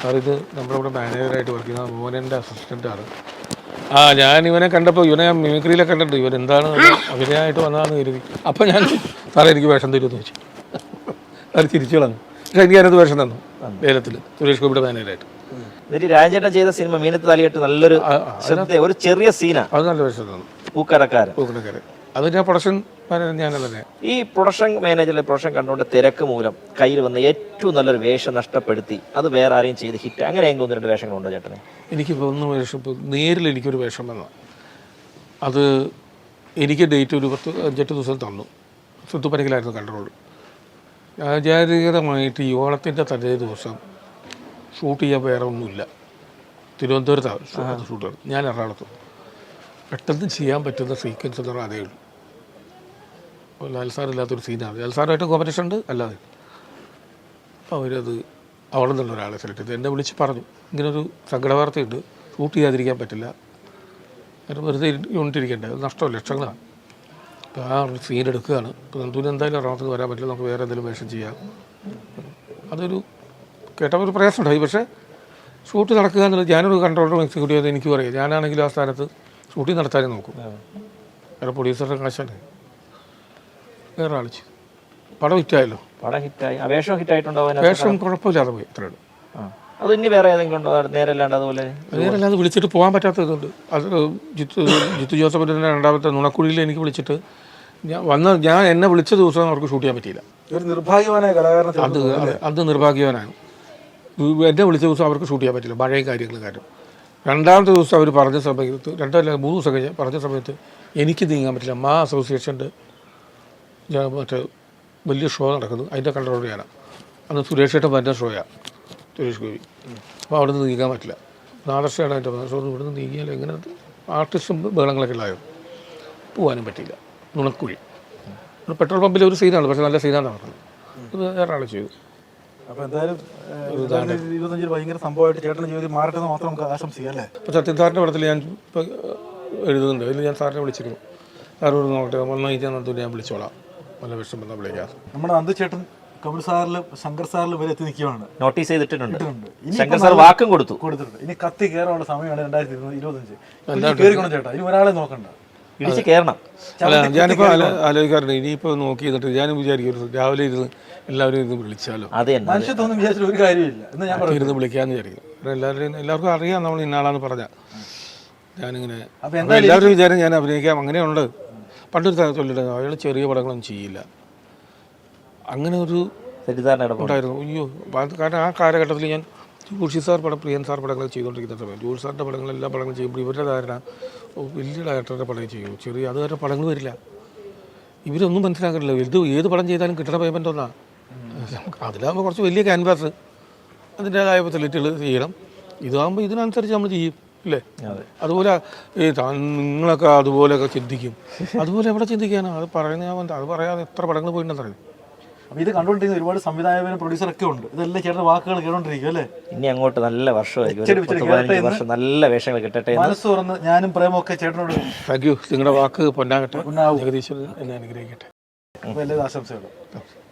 സാർ ഇത് നമ്മുടെ ഇവിടെ മാനേജറായിട്ട് വർക്ക് ചെയ്യുന്ന മോഹനന്റെ അസിസ്റ്റന്റാണ് ആ ഞാൻ ഇവനെ കണ്ടപ്പോൾ ഇവനെ ഞാൻ മിമിക്രിയിലെ കണ്ടിട്ട് ഇവൻ എന്താണ് അഭിനയമായിട്ട് വന്നതാണെന്ന് കരുതി. അപ്പം ഞാൻ സാറേ എനിക്ക് വേഷം തരുമെന്ന് ചോദിച്ചു. സാർ തിരിച്ചു കളഞ്ഞു പക്ഷേ എനിക്ക് അതിനകത്ത് വേഷം തന്നു. ലേലത്തിൽ സുരേഷ് ഗോപിയുടെ മാനേജറായിട്ട് എന്നിട്ട് രാജേട്ടൻ ചെയ്ത സിനിമ മീനത്ത് താലിയിട്ട് നല്ലൊരു ഒരു ചെറിയ സീനാ. അത് നല്ല വേഷം തന്നു. പൂക്കടക്കാരൻ. പൂക്കണക്കാരെ അത് ഞാൻ പ്രൊഡക്ഷൻ ഞാൻ തന്നെ ഈ പ്രൊഡക്ഷൻ മാനേജറിലെ പ്രൊഡക്ഷൻ കണ്ടുകൊണ്ട് തിരക്ക് മൂലം കയ്യിൽ വന്ന ഏറ്റവും നല്ലൊരു വേഷം നഷ്ടപ്പെടുത്തി. അത് വേറെ ആരെയും ചെയ്ത് ഹിറ്റ്. അങ്ങനെ ഒന്ന് രണ്ട് വേഷങ്ങളുണ്ടോ ചേട്ടനെ? എനിക്ക് ഒന്ന് വേഷം ഇപ്പോൾ നേരിൽ എനിക്കൊരു വേഷം വന്ന അത് എനിക്ക് ഡേറ്റ് ഒരു പത്ത് അഞ്ചെട്ട് ദിവസം തന്നു. സുത്തുപ്പനക്കിലായിരുന്നു കൺട്രോൾ. ആചാരികതമായിട്ട് ഈ ഓണത്തിന്റെ തലേ ദിവസം ഷൂട്ട് ചെയ്യാൻ വേറെ ഒന്നുമില്ല. തിരുവനന്തപുരത്താണ്. ഷൂട്ട് ഷൂട്ടർ ഞാൻ എറണാകുളത്ത്. പെട്ടെന്ന് ചെയ്യാൻ പറ്റുന്ന സീക്വൻസ് എന്ന് പറഞ്ഞാൽ അതേ ഉള്ളൂ. ലാൽ ഇല്ലാത്തൊരു സീനാണ്. ലാൽ സാറായിട്ട് കോമ്പറ്റീഷൻ ഉണ്ട് അല്ലാതെ. അപ്പോൾ അവരത് അവിടെ നിന്നുള്ള ഒരാളെ സെലക്ട് ചെയ്തു. എന്നെ വിളിച്ച് പറഞ്ഞു. ഇങ്ങനൊരു സങ്കട വാർത്തയുണ്ട് ഷൂട്ട് ചെയ്യാതിരിക്കാൻ പറ്റില്ല. കാരണം വെറുതെ യൂണിറ്റ് അത് നഷ്ടം ലക്ഷങ്ങളാണ്. അപ്പോൾ ആ സീൻ എടുക്കുകയാണ്. ഇപ്പോൾ നന്ദൂന് എന്തായാലും എറണാകുളത്ത് വരാൻ പറ്റില്ല. നമുക്ക് വേറെ എന്തെങ്കിലും വേഷം ചെയ്യാം. അതൊരു കേട്ടപ്പോൾ ഒരു പ്രയാസമുണ്ടായി. പക്ഷേ ഷൂട്ട് നടക്കുക എന്നുള്ളത് ഞാനൊരു കൺട്രോളറും എക്സിക്യൂട്ടീവ് എനിക്ക് പറയാം ഞാനാണെങ്കിലും ആ സ്ഥാനത്ത് ഷൂട്ടിംഗ് നടത്താനേ നോക്കും. വേറെ പ്രൊഡ്യൂസറുടെ കാശാണ്. വേറെ ആൾ ചെയ്തു. പടം ഹിറ്റായല്ലോ. പടം ഹിറ്റായി. ആ വേഷം ഹിറ്റായിട്ടുണ്ടോ അതിനകത്ത്? വേഷം കുഴപ്പമില്ലാതെ പോയി. അത്രയുള്ളൂ ആ. അത് ഇനി വേറെ ഏതെങ്കിലും ഉണ്ടോ? നേരല്ലാണ്ട് അതുപോലെ? നേരല്ലാതെ വിളിച്ചിട്ട് പോകാൻ പറ്റാത്തതുണ്ട് അത് ജിത്തു ജിത്തു ജോസഫിന്റെ രണ്ടാമത്തെ നുണക്കുഴിയിൽ എനിക്ക് വിളിച്ചിട്ട് ഞാൻ വന്ന ഞാൻ എന്നെ വിളിച്ച ദിവസം അവർക്ക് ഷൂട്ട് ചെയ്യാൻ പറ്റിയില്ല. ഒരു നിർഭാഗ്യവാനായ കലാകാരനെ അത് അത് നിർഭാഗ്യവാനാണ്. ഉ- എന്നെ വിളിച്ച ദിവസം അവർക്ക് ഷൂട്ട് ചെയ്യാൻ പറ്റില്ല മഴയും കാര്യങ്ങളും കാര്യം രണ്ടാമത്തെ ദിവസം അവർ പറഞ്ഞ സമയത്ത് രണ്ടല്ല മൂന്ന് ദിവസം കഴിഞ്ഞ് പറഞ്ഞ സമയത്ത് എനിക്ക് നീങ്ങാൻ പറ്റില്ല. മാ അസോസിയേഷന്റെ ഞാൻ മറ്റേ വലിയ ഷോ നടക്കുന്നു. അതിന്റെ കൺട്രോൾ ഞാനാണ് അന്ന് സുരേഷ് ഏട്ടൻ വരുന്ന ഷോയാണ് സുരേഷ് ഗോപി. അപ്പോൾ അവിടെ നിന്ന് നീങ്ങാൻ പറ്റില്ല. നാദർശയാണ് എന്റെ ഷോ ഇവിടെ നിന്ന് നീങ്ങിയാൽ എങ്ങനെ ആർട്ടിസ്റ്റും ബഹളങ്ങളൊക്കെ ഉള്ളായിരുന്നു പോകാനും പറ്റിയില്ല. നുണക്കുഴി. പെട്രോൾ പമ്പിൽ ഒരു സീനാണ് പക്ഷെ നല്ല സീനാണ് നടക്കുന്നത് ഇത് വേറെ ആൾ ചെയ്തു. അപ്പോൾ എന്തായാലും ഇരുപത്തഞ്ചിൽ ഭയങ്കര സംഭവമായിട്ട് ചേട്ടന്റെ ജീവിതം മാറട്ടെ എന്ന് മാത്രം നമുക്ക് ആശംസിക്കാം അല്ലേ? ഇപ്പോൾ സത്യൻ സാറിന്റെ പടത്തിൽ ഞാൻ ഇപ്പോൾ എഴുതുന്നുണ്ട്. അതിൽ ഞാൻ സാറിനെ വിളിച്ചിരുന്നു. സാറിനോട് നോക്കട്ടെ. വന്നു കഴിഞ്ഞാൽ ഞാൻ വിളിച്ചോളാം. നല്ല വിഷം വന്നാൽ നമ്മുടെ അന്തചേട്ടൻ ചേട്ടൻ കപിൽ സാറിൽ ശങ്കർ സാറിൽ വരെ എത്തി നിൽക്കുകയാണ്. നോട്ടീസ് ചെയ്തിട്ടുണ്ട് ശങ്കർ സാർ വാക്കും കൊടുത്തു. കൊടുത്തിട്ടുണ്ട്. ഇനി കത്തി കയറാനുള്ള സമയമാണ് രണ്ടായിരത്തി ഇരുപത്തഞ്ച് കയറിക്കണം ചേട്ടാ. ഇനി ഒരാളെ നോക്കണ്ട. ഇടിച്ച് കയറണം അല്ല ഞാനിപ്പോൾ ആലോ ആലോചിക്കാറുണ്ട്. ഇനിയിപ്പോൾ നോക്കി എന്നിട്ട് ഞാൻ വിചാരിക്കും ഒരു രാവിലെ ഇരുന്ന് എല്ലാവരും ഇരുന്ന് വിളിച്ചാലോ. അതെ തന്നെ മനുഷ്യത്വം വിചാരിച്ചിട്ട് ഒരു കാര്യമില്ല. എന്ന് ഞാൻ ഇരുന്ന് വിളിക്കാന്ന് വിചാരിക്കും. എല്ലാവരും എല്ലാവർക്കും അറിയാം നമ്മൾ ഇന്നാളാന്ന് പറഞ്ഞ. ഞാനിങ്ങനെ എല്ലാവരും വിചാരം ഞാൻ അഭിനയിക്കാം. അങ്ങനെയുണ്ട്. പണ്ടൊരു ചൊല്ലിട്ട് അയാൾ ചെറിയ പടങ്ങളൊന്നും ചെയ്യില്ല. അങ്ങനെ ഒരു ഉണ്ടായിരുന്നു. അയ്യോ കാരണം ആ കാലഘട്ടത്തിൽ ഞാൻ ജോഷി സാർ പടം പ്രിയൻ സാർ പടങ്ങൾ ചെയ്തുകൊണ്ടിരിക്കുന്ന സമയം. ജോഷി സാറിന്റെ പടങ്ങൾ എല്ലാ പടങ്ങളും ചെയ്യുമ്പോൾ ഇവരുടെ ധാരണ വലിയ ഡയറക്ടറുടെ പടം ചെയ്യും. ചെറിയ അത് വരെ പടങ്ങൾ വരില്ല. ഇവരൊന്നും മനസ്സിലാക്കില്ല ഇത് ഏത് പടം ചെയ്താലും കിട്ടണ പേയ്മെന്റ് ഒന്നാ. അതിലാകുമ്പോൾ കുറച്ച് വലിയ ക്യാൻവാസ് അതിന്റേതായ ഫെസിലിറ്റികൾ ചെയ്യണം. ഇതാകുമ്പോൾ ഇതിനനുസരിച്ച് നമ്മൾ ചെയ്യും. ഇല്ലേ അതുപോലെ ഈ നിങ്ങളൊക്കെ അതുപോലെയൊക്കെ ചിന്തിക്കും. അതുപോലെ എവിടെ ചിന്തിക്കാനാണ് അത് പറയുന്ന ഞാൻ അത് പറയാതെ എത്ര പടങ്ങൾ പോയിട്ടുണ്ടെന്നറിയും? അപ്പോൾ ഇത് കണ്ടുകൊണ്ടിരിക്കുന്ന ഒരുപാട് സംവിധായകരും പ്രൊഡ്യൂസർ ഒക്കെ ഉണ്ട്. ഇതെല്ലാം ചേർന്ന വാക്കുകൾ കേട്ടോണ്ടിരിക്കും അല്ലേ? ഇനി അങ്ങോട്ട് നല്ല വർഷമായിരിക്കും. വർഷം നല്ല വേഷങ്ങൾ കിട്ടട്ടെ മനസ്സ് തുറന്ന് ഞാനും പ്രേമൊക്കെ ഒക്കെ ചേട്ടനോട് താങ്ക് യു നിങ്ങളുടെ വാക്ക് പൊന്നാകട്ടെ. ജഗദീശ്വരൻ എന്നെ അനുഗ്രഹിക്കട്ടെ. വലിയ ആശംസകൾ. ആശംസകളും